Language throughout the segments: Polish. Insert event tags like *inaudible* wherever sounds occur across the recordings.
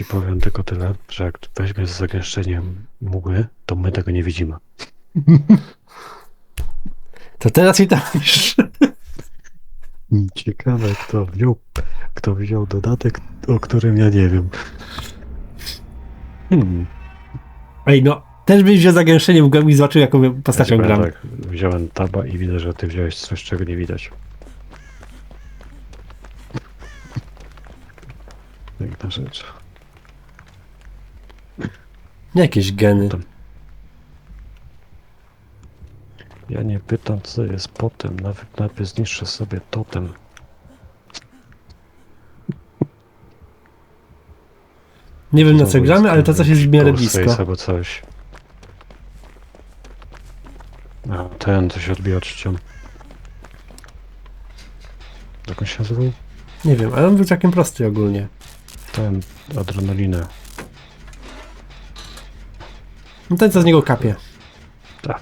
I powiem tylko tyle, że jak weźmie z zagęszczeniem mgły, to my tego nie widzimy. To teraz i tak już. Ciekawe, kto wziął, kto wziął dodatek, o którym ja nie wiem. Hmm. Ej, no, też byś wziął zagęszczenie w i zobaczył, jaką postacią Ja gram. Tak, wziąłem taba i widzę, że ty wziąłeś coś, czego nie widać. Piękna rzecz. Jakieś geny. Ja nie pytam, co jest potem. Nawet najpierw zniszczę sobie totem. Nie wiem na co Znowu gramy, ale to coś jest w miarę Ghostface blisko. albo coś. A, ten, co się odbija czcią. Jak on się nazywał? Nie wiem, ale on był całkiem prosty ogólnie. Ten, adrenalinę. No ten co z niego kapie. Tak.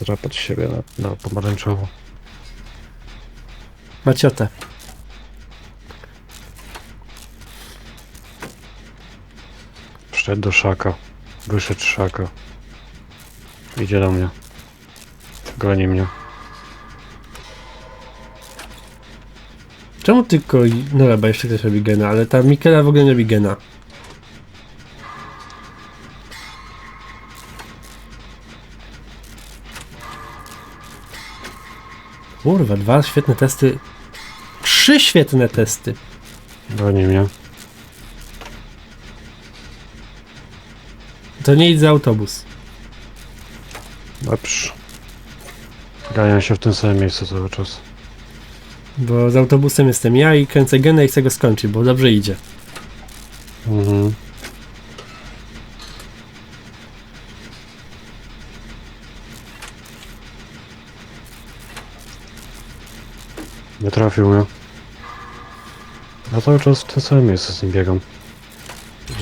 Zdrapać siebie na, na pomarańczowo. Maciotę. Wszedł do szaka. Wyszedł z szaka. Idzie do mnie. Goni mnie. Czemu tylko... No dobra, jeszcze ktoś robi gena, ale ta Mikela w ogóle nie robi gena. Kurwa, dwa świetne testy. Trzy świetne testy. Goni mnie. To nie idź za autobus. Lepsz. Ganiam się w tym samym miejscu cały czas. Bo z autobusem jestem ja i kręcę genę i chcę go skończyć, bo dobrze idzie. Mhm. Nie trafił mnie. Ja cały czas w tym samym miejscu z nim biegam.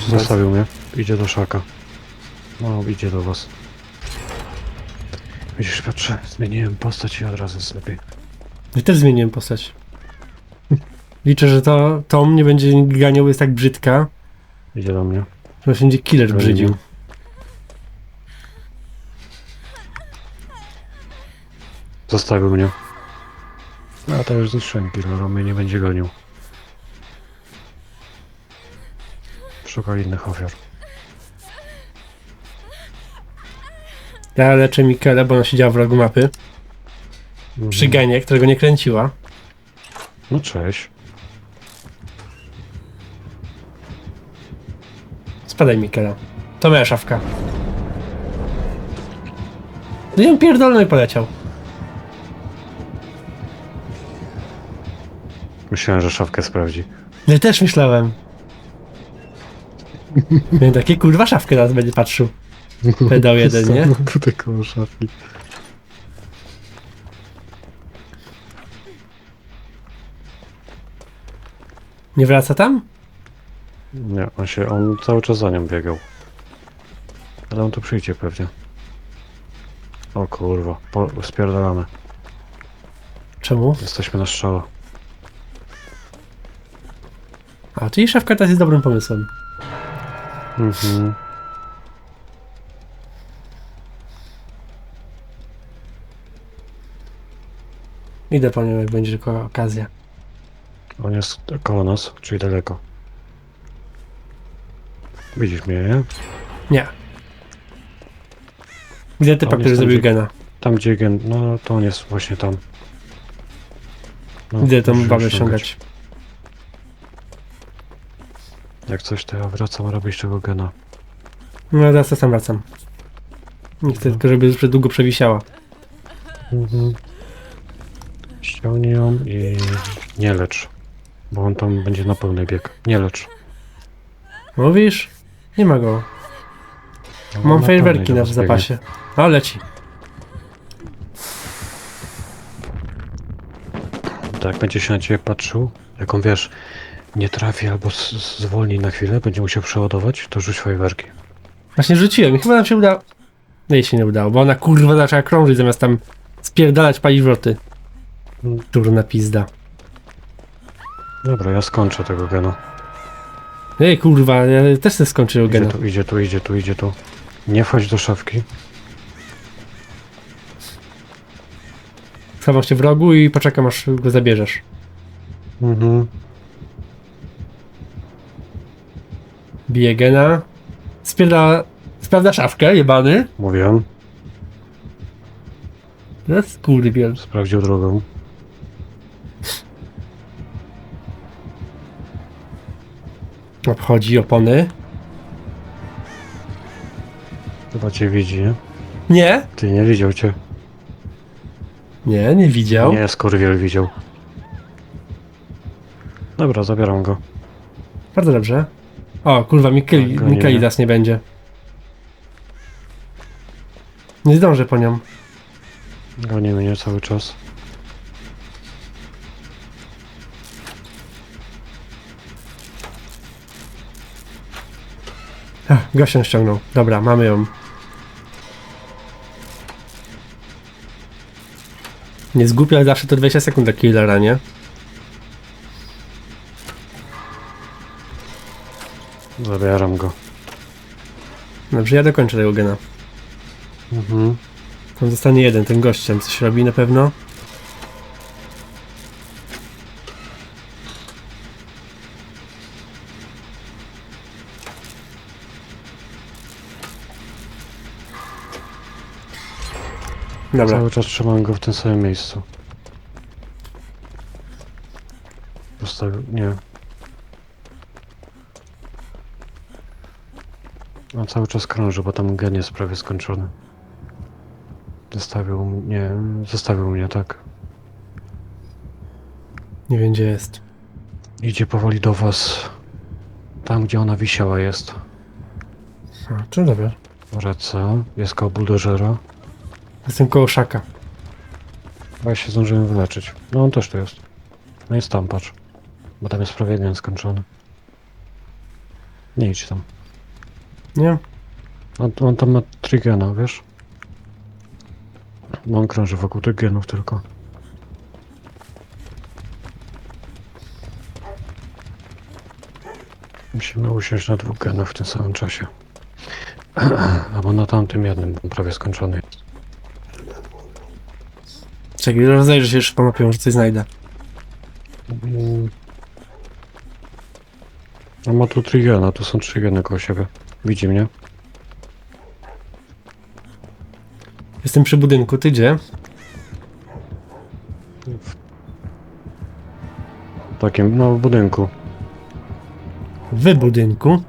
Zostawił mnie. Idzie do szaka. No, idzie do was. Widzisz, Piotrze, zmieniłem postać i od razu jest lepiej. Ja też zmieniłem postać. *laughs* Liczę, że to Tom nie będzie ganiał, jest tak brzydka, Idzie do mnie. że będzie killer brzydził. Zostawił mnie. A to już zniszczyłem killera, mnie nie będzie gonił. Szukał innych ofiar. Ja leczę Mikelę, bo ona siedziała w rogu mapy. Przy Mhm. genie, którego nie kręciła. No cześć. Spadaj Mikela. To moja szafka. No i on pierdolny poleciał. Myślałem, że szafkę sprawdzi. Ja też myślałem. Miałem takie kurwa szafkę nas będzie patrzył. Pedał jeden, nie? Tutaj koło szafki. Nie wraca tam? Nie, on się, on cały czas za nią biegał. Ale on tu przyjdzie pewnie. O kurwa, po, spierdalamy. Czemu? Jesteśmy na strzała. A, czyli szafka teraz jest dobrym pomysłem. Mhm. Idę po nią, jak będzie tylko okazja. On jest koło nas, czyli daleko. Widzisz mnie, nie? Nie. Widzę typa, On który jest tam, zrobił gdzie- gena. Tam gdzie gen, no to on jest właśnie tam. No, Idę tą babę ściągać. Jak coś, to ja wracam robić tego gena. No teraz to sam wracam. Nie chcę tylko, żeby zbyt długo przewisiała. Mhm. Ściągnij ją i nie lecz. Bo on tam będzie na pełny bieg. Nie lecz. Mówisz? Nie ma go. Mam na fajerwerki pełnej na zapasie. O, leci. Tak, będzie się na ciebie patrzył. Jak on wiesz, nie trafi albo z- zwolni na chwilę, będzie musiał przeładować, to rzuć fajerwerki. Właśnie rzuciłem i chyba nam się udało. No jej się nie udało, bo ona kurwa zaczęła krążyć zamiast tam spierdalać. Mm. Durna pizda. Dobra, ja skończę tego gena. Ej, kurwa, ja też chcę skończyć Idzie ogena. tu, idzie tu, idzie tu, idzie tu. Nie wchodź do szafki. Schowam się w rogu i poczekam, aż go zabierzesz. Mhm. Bije gena. Sprawdza szafkę, jebany. Mówiłem. Teraz kurwiel. Sprawdził drogą. Obchodzi opony. Chyba cię widzi, nie? Nie? Ty nie widział cię. Nie, nie widział. Nie, skurwiel widział. Dobra, zabieram go. Bardzo dobrze. O, kurwa, Mikeli, Tak, gonimy. Mikelidas nie będzie. Nie zdążę po nią. Goni mnie cały czas. Ach, gościem ściągnął. Dobra, mamy ją. Nie zgłupia, ale zawsze to 20 sekund dla killera, nie? Zabieram go. Dobrze, ja dokończę tego gena. Mhm. Tam zostanie jeden, ten gościem coś robi na pewno. Dobra, Cały czas trzymam go w tym samym miejscu. Postawił... nie. On cały czas krąży, bo tam gen jest prawie skończony. Zostawił mnie... Zostawił mnie, tak. nie wiem gdzie jest. Idzie powoli do was. Tam, gdzie ona wisiała jest. A, to dobra. Wraca. Jest koło buldożera. Jestem koło szaka. A ja się zdążyłem wyleczyć. No on też tu jest. No jest tam, patrz. Bo tam jest prawie gen skończony. Nie idź tam. Nie? On, on tam ma trigena, wiesz? No on krąży wokół tych genów tylko. Musimy usiąść na dwóch genach w tym samym czasie. *clears throat* Albo na tamtym jednym, bo on prawie skończony jest. Czekaj, rozejrzę się jeszcze po mapie, może coś znajdę. Mm. On ma tu trigena, tu są trzy geny koło siebie. Widzi mnie? Jestem przy budynku, ty gdzie? W takim, no w budynku. W budynku.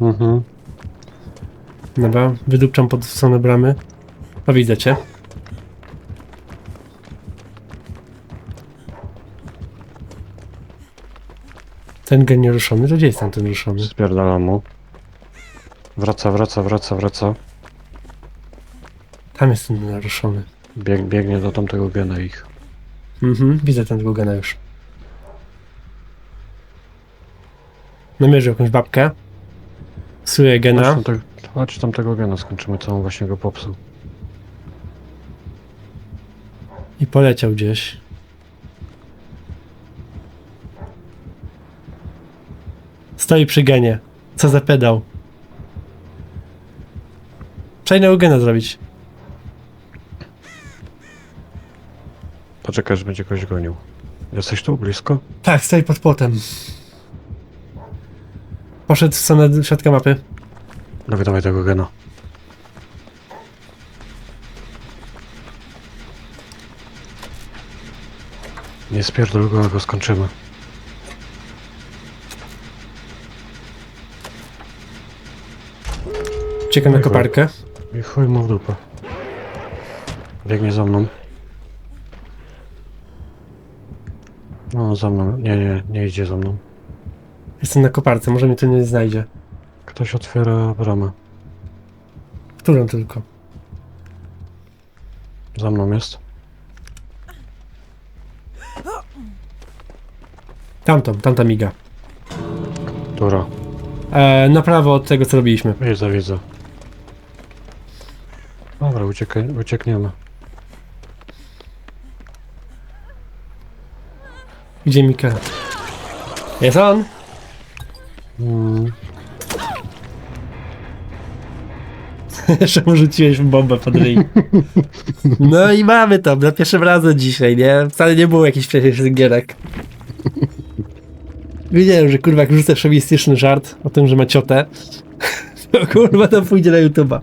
Mhm. Dobra, wydupczam pod stronę bramy. O, widzę cię. Ten gen nieruszony, to gdzie jest tam ten ruszony? Spierdalam mu. Wraca, wraca, wraca, wraca. Tam jest ten naruszony. Bieg, biegnie do tamtego gena ich. Mhm, widzę ten gena już. Namierzył jakąś babkę. Chodź, gena. tam te, chodź tamtego gena, skończymy, co on właśnie go popsuł. I poleciał gdzieś. Stoi przy genie. Co za pedał. Przejdę gena zrobić. Poczekaj, że będzie kogoś gonił. Jesteś tu, blisko? Tak, stoi pod płotem. Poszedł w stronę środka mapy. Dawaj, dawaj tego gena. Nie spierdol go, go skończymy. Czekam na koparkę. I chuj mu w dupę. Biegnie za mną. No, za mną. Nie, nie, nie idzie za mną. Jestem na koparce, może mnie tu nie znajdzie. Ktoś otwiera bramę. Którą tylko. Za mną jest. Tamtą, tamta miga. Która? E, na prawo od tego, co robiliśmy. Widzę, widzę. Dobra, uciekaj, uciekniemy. Gdzie Mika? Jest on! Mm. *laughs* Jeszcze mu rzuciłeś bombę pod ryj. *laughs* No i mamy to, za pierwszym razem dzisiaj, nie? Wcale nie było jakichś wcześniejszych gierek. Wiedziałem, że kurwa, jak rzucę szowistyczny żart o tym, że ma ciotę, *laughs* to kurwa to pójdzie na YouTube'a.